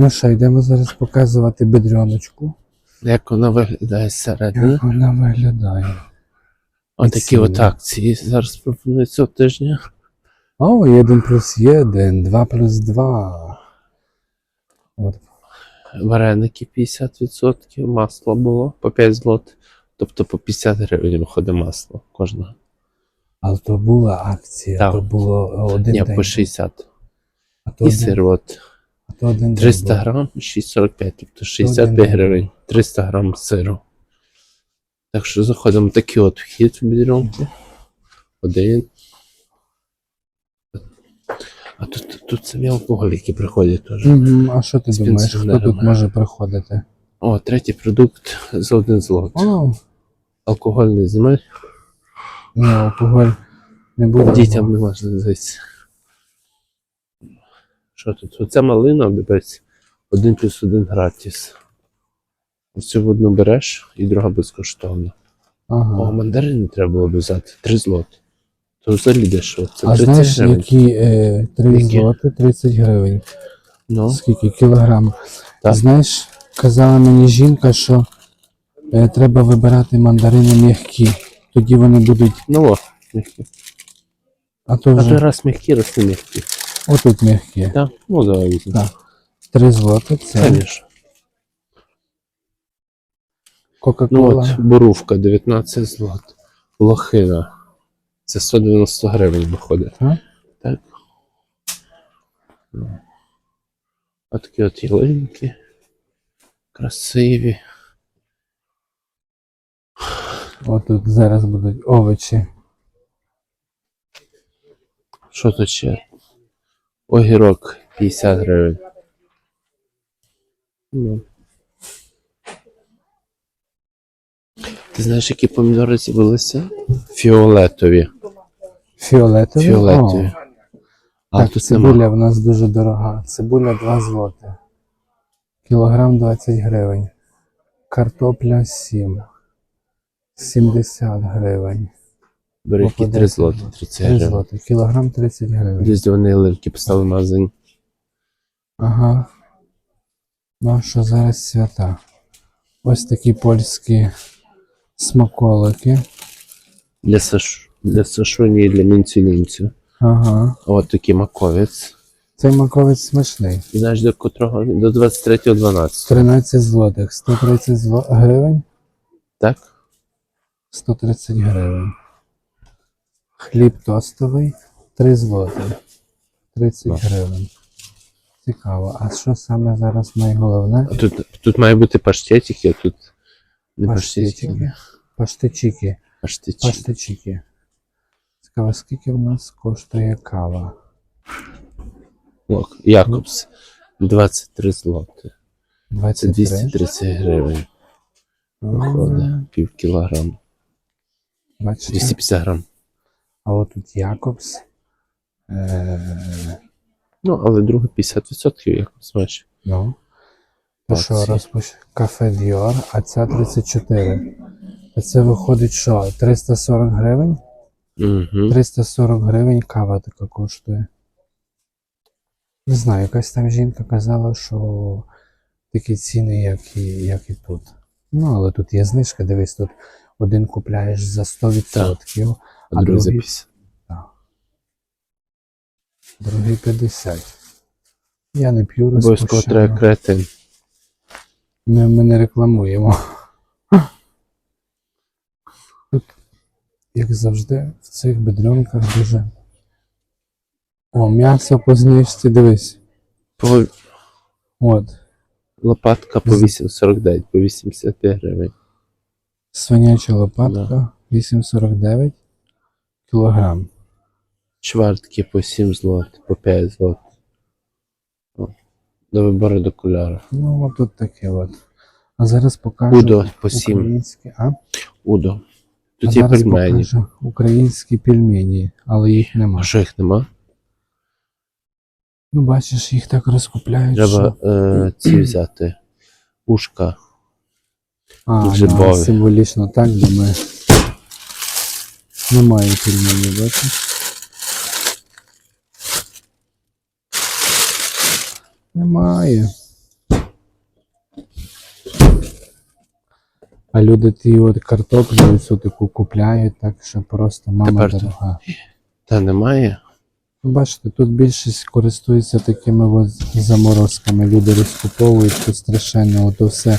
Ну що, йдемо зараз показувати бедряночку. Як вона виглядає зсередини. Як вона виглядає. Отакі от акції зараз пропонують цього тижня. О, 1 плюс 1, 2 плюс 2. От. Вареники 50%, масло було по 5 злот. Тобто по 50 гривень виходить масло кожного. Але то була акція, Так. то було один Ні, день. по 60. а то І один, сир от а то один день 300 був. грам 6,45, тобто 65 гривень, 300 грам сиру. Так що заходимо такий от вхід в бідронку. Один. А тут, тут самі алкоголіки приходять теж. Мгм, А що ти думаєш, хто тут може приходити? О, третій продукт за один злот. О, Алкогольний земель. ні, алкоголь не буде. Дітям не можна зайти. Що тут? Оця малина, дивись, один плюс один гратіс. Ось цю одну береш і друга безкоштовна. О, мандарини треба було б взяти. Три злоти. То взагалі дешево. Це А 30 знаєш, гривень. які е, 3 Які? злоти 30 гривень? Ну, Скільки кілограм? Так. Знаєш, казала мені жінка, що е, треба вибирати мандарини м'які. Тоді вони будуть. ну о, м'які. А то А той вже раз м'які, раз не м'які. Отут м'які. Так? Ну давай візьмемо. Так. 3 злоти це Конечно. Ну Кока-Кола. от, бурувка 19 злот. Лохина. Це 190 гривень виходить. Так? Так. Ну. От такі от ялинки. Красиві. Отут зараз будуть овочі. Що тут ще? Огірок 50 гривень. Ну. Ти знаєш, які помідори з'явилися? Фіолетові. Фіолетові. Фіолетові. О, А так, тут цибуля нема. в нас дуже дорога. Цибуля 2 злоти. Кілограм 20 гривень. Картопля 7. 70 гривень. Бери які 3 Попадеться. злоти, 30 3 гривень. злоти. Кілограм 30 гривень. Десь вони оливки поставили магазин. Ага. Ну, що зараз свята? Ось такі польські смаколики. Для, Саш... для Сашуні і для мінцю-лінцю. Ага. От такий маковець. Цей маковець смачний. І знаєш, до котрого? він? До 23.12. 13 злотих. 130 зло... гривень. Так? 130 гривень. Хліб тостовий 3 злоти. 30 Ну. гривень. Цікаво. А що саме зараз найголовне? Тут, тут має бути паштетики, а тут не паштетики. Паштетики. Паштичики. Паштетики. Паштичики. Цікаво, скільки в нас коштує кава? Якобс. 23 злоти. Це 23? 230 гривень. Виходить. Пів кілограма. 250 грам. А от тут Якобс. Е, Ну, але друге 50% якось маєш. ну. То що, розпуш... Кафе Діор, а ця 34. А це виходить що? 340 гривень? Угу. 340 гривень кава така коштує. Не знаю, якась там жінка казала, що такі ціни, як і, як і тут. Ну, але тут є знижка, дивись, тут один купляєш за 100%, А А друге другий? 50. другий 50. Я не п'ю Обов'язково треба креатин. Ми, ми не рекламуємо. Тут, як завжди, в цих бедренках дуже. О, м'ясо по знижці, дивись. По От. лопатка по 8,49, по 85 гривень. Свиняча лопатка 8,49 кілограм. Чвартки по 7 злот, по 5 злот. О, До вибору до кольору. Ну, от тут таке от. А зараз покажу Удо по 7. українські. А? Удо. а Тут є зараз пельмені. покажу українські пельмені, але їх нема. А що їх нема? Ну, бачиш, їх так розкупляють. Треба що... е, ці взяти. Ушка. А, да, символічно так, ми немає пельменів, бачите? Немає. А люди ті от картоплю цю таку купляють, так що просто мама Тепер дорога. Та немає. Ну, бачите, тут більшість користується такими от заморозками. Люди розкуповують тут страшенно ото все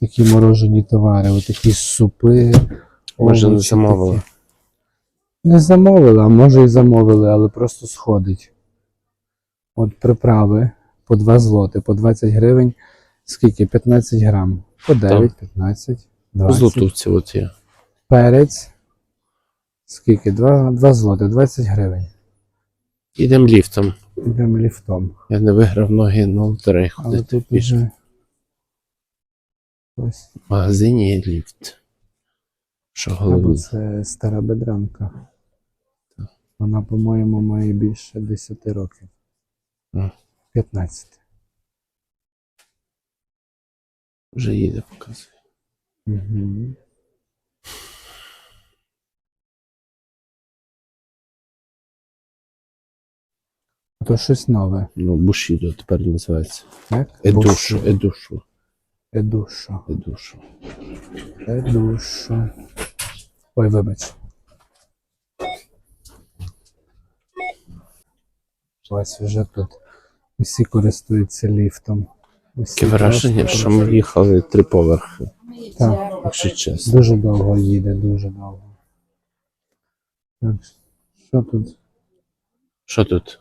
такі морожені товари, отакі супи. Може, не замовили. Не замовили, а може і замовили, але просто сходить. От приправи по 2 злоти, по 20 гривень. Скільки? 15 грам. По 9, 15, 20. Злотовці от є. Перець. Скільки? 2, 2 злоти, 20 гривень. Ідемо ліфтом. Йдемо ліфтом. Я не виграв ноги на лотереї Але ходити. тут пішки. вже ось. В магазині є ліфт. Що Або головне. це стара бедранка. Вона, по-моєму, має більше 10 років. А. 15. Вже їде, показує. Угу. То щось нове, Ну, Бушідо тепер називається. так? Едушу, Бушо. едушу, Едушо. едушу. Ой, вибач. Ось вже тут усі користуються ліфтом. Таке враження, що ми їхали три поверхи, Так, якщо чесно. дуже довго їде, дуже довго. Так, що тут? Що тут?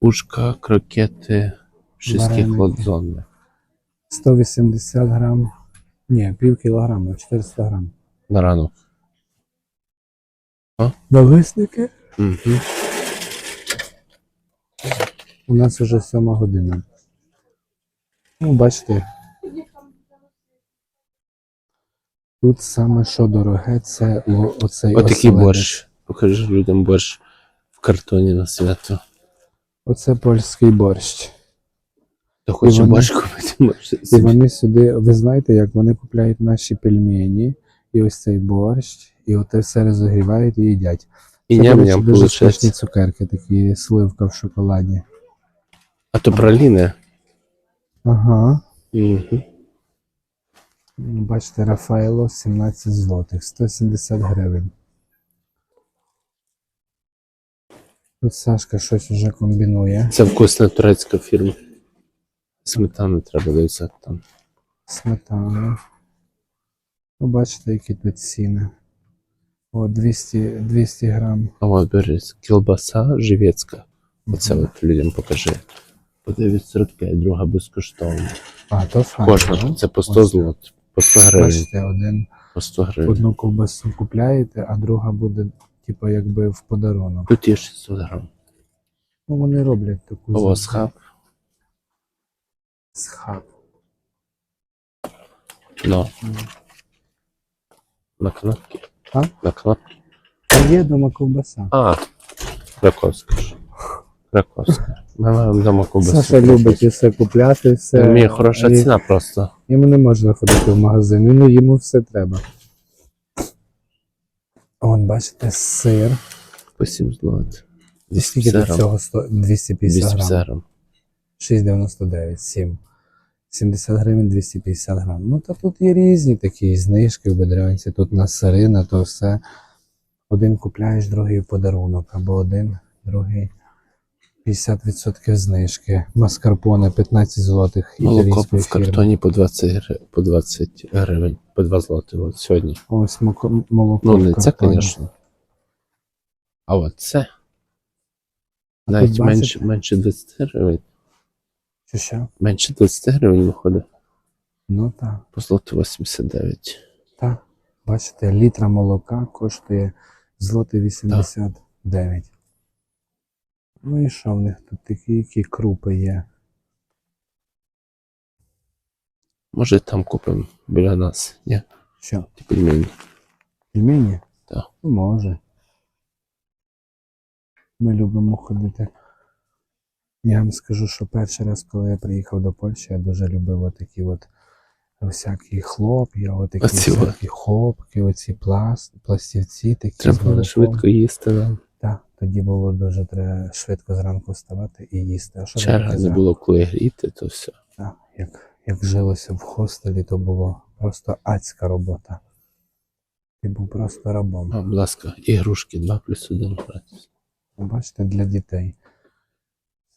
Ушка, крокети, шістки Вареники. 180 грам. Ні, пів кілограма, 400 грам. На ранок. Налисники? Угу. У нас вже сьома година. Ну, бачите. Тут саме що дороге, це оцей Отакий борщ. Покажи людям борщ в картоні на свято. Оце польський борщ. Хто хоче вони- борщ купити, може І вони сюди, ви знаєте, як вони купляють наші пельмені, і ось цей борщ, і оте все розігрівають і їдять. І Це, до ням-ням дуже смачні цукерки, такі сливка в шоколаді. А то праліни. Ага. Угу. Бачите, Рафаело 17 злотих, 170 гривень. Тут Сашка щось вже комбінує. Це вкусна турецька фірма. Сметану треба дивитися там. Сметана. Ви бачите, які тут ціни. О, 200, 200 грам. А от бери кілбаса живецька. Оце от людям покажи. По 9,45, друга безкоштовна. А, то файно. Кожна. Це по 100 злот. По 100 гривень. Бачите, один, По 100 гривень. одну ковбасу купляєте, а друга буде, типу, якби в подарунок. Тут є 600 грам. Ну, вони роблять таку О, за- схаб. схаб. Ну. На кнопки. А? На кнопки. Є дома ковбаса. А, Краковська ж. Краковська. Ми маємо вдома ковбасу. Саша любить усе купляти, все. Мені хороша І ціна просто. Йому не можна ходити в магазин, ну йому все треба. Вон, бачите, сир. По 7 злот. Скільки тут цього? Сто- 250 250 грам. грам. 6,99, 7. 70 гривень 250 грам. Ну, та тут є різні такі знижки в бедрянці. Тут на сири, на то все. Один купляєш, другий в подарунок, або один, другий 50% знижки. Маскарпоне 15 злотих Молоко в фірми. картоні по 20, гри- по 20 гривень. По 2 злоти. От сьогодні. Ось моко- молоко. Ну, в не це, звісно. А от це. А Навіть менше, менше 20 гривень. Чи що? Менше 20 гривень виходить. Ну так. По злоту 89. Так. Бачите, літра молока коштує злоти 89. Ну і що в них тут такі, які крупи є? Може там купимо біля нас. Ні? Що? Ті пельмені. Пельмені? Так. Ну, Може. Ми любимо ходити. Я вам скажу, що перший раз, коли я приїхав до Польщі, я дуже любив отакі от всякі хлоп'я, отакі Оці всякі хопки, оці пласт, пластівці такі. Треба було швидко їсти нам. Так, тоді було дуже треба швидко зранку вставати і їсти. А що Черга не було коли гріти, то все. Так, як, як жилося в хостелі, то було просто адська робота. Ти був просто рабом. А, будь ласка, ігрушки 2 плюс 1 гратись. Бачите, для дітей.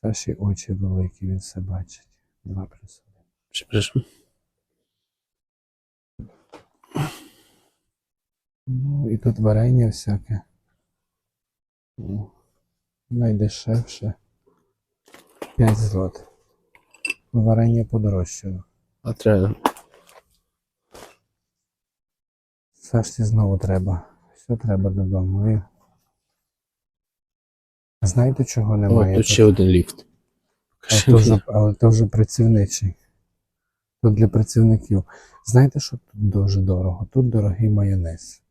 Саші очі великі, він все бачить. Два плюс один. Припишемо. Ну, і тут варення всяке. Найдешевше. 5 злот. Варення подорожчало. А треба. Сашці знову треба. Все треба додому. І... Знаєте, чого О, немає? тут ще один ліфт. Але то, вже, але то вже працівничий. Тут для працівників. Знаєте, що тут дуже дорого? Тут дорогий майонез.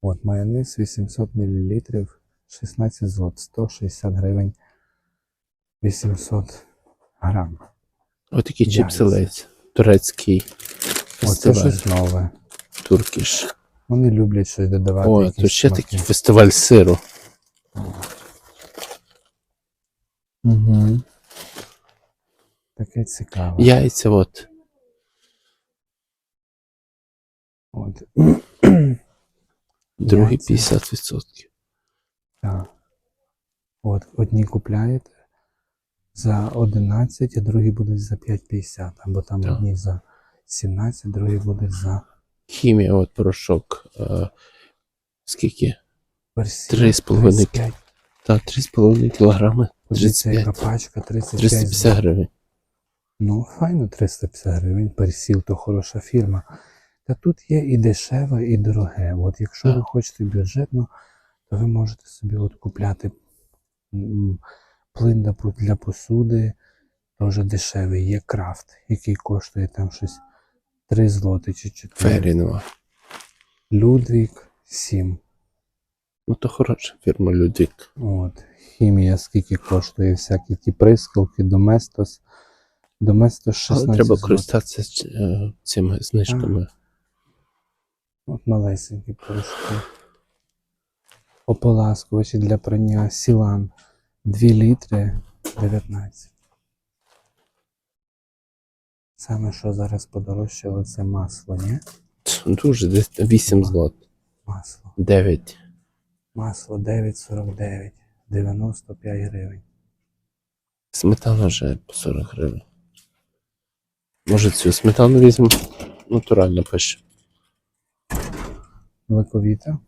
От майонез 800 мл, 16 злот, 160 гривень, 800 грам. Чіпси лейс. Турецький Оце щось нове. Туркіш. Вони люблять щось додавати. О, тут ще смаки. такий фестиваль сиру. Угу. Таке цікаве. Яйця, от. От. Другий 50%. Так. От, одні купляєте за 11, а другі будуть за 5,50. Або там Так. одні за 17, другі будуть за Хімія, от порошок. Е, скільки? персі. Три з половиною 35. Та 3,5 кілограми. Яка 35. пачка, 35. 350 гривень. Ну, файно, 350 гривень. Персіл то хороша фірма. Та тут є і дешеве, і дороге. От якщо ви хочете бюджетно, то ви можете собі от купляти плин для посуди, теж дешевий. Є крафт, який коштує там щось 3 злоти чи 4. Ферінова. Людвік 7. Ну то хороша фірма Людвік. От. Хімія скільки коштує, всякі ті прискалки, доместос. Доместос 16 Але треба злотих. користатися е, цими знижками. От малесенькі порошки. Ополаскувачі для прання Сілан 2 літри 19. Саме що зараз подорожчало, це масло, ні? Дуже десь 8 злот. Масло. 9. Масло 9,49, 95 гривень. Сметана вже по 40 гривень. Може цю сметану візьму? Натурально пише. Великовіта?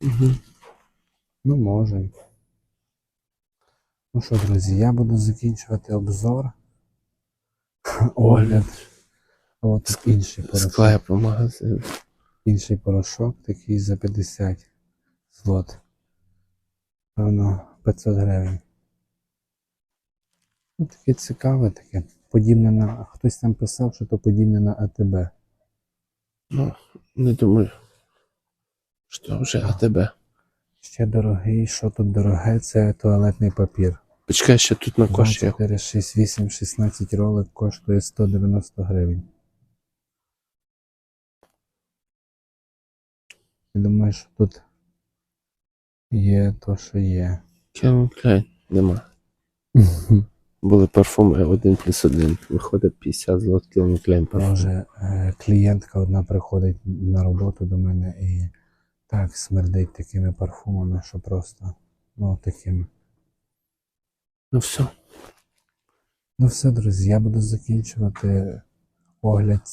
Угу. Ну, може. Ну що, друзі, я буду закінчувати обзор. Огляд. От тут інший порошок. Склеп по магазину. Інший порошок, такий за 50 злот. Певно, 500 гривень. Ну, таке цікаве таке. Подібне на. Хтось там писав, що то подібне на АТБ. Ну, не думаю. Що вже АТБ. Ще дорогий, що тут дороге, це туалетний папір. Почекай, ще тут на 2, коші. 4, 6, 8, 16 ролик коштує 190 гривень. Я думаю, що тут є то, що є. Klein нема. Були парфуми 1 плюс 1. Виходить 50 злот Calvin Klein парфум. Може, е, клієнтка одна приходить на роботу до мене і так смердить такими парфумами, що просто ну такими. Ну все. Ну все, друзі, я буду закінчувати огляд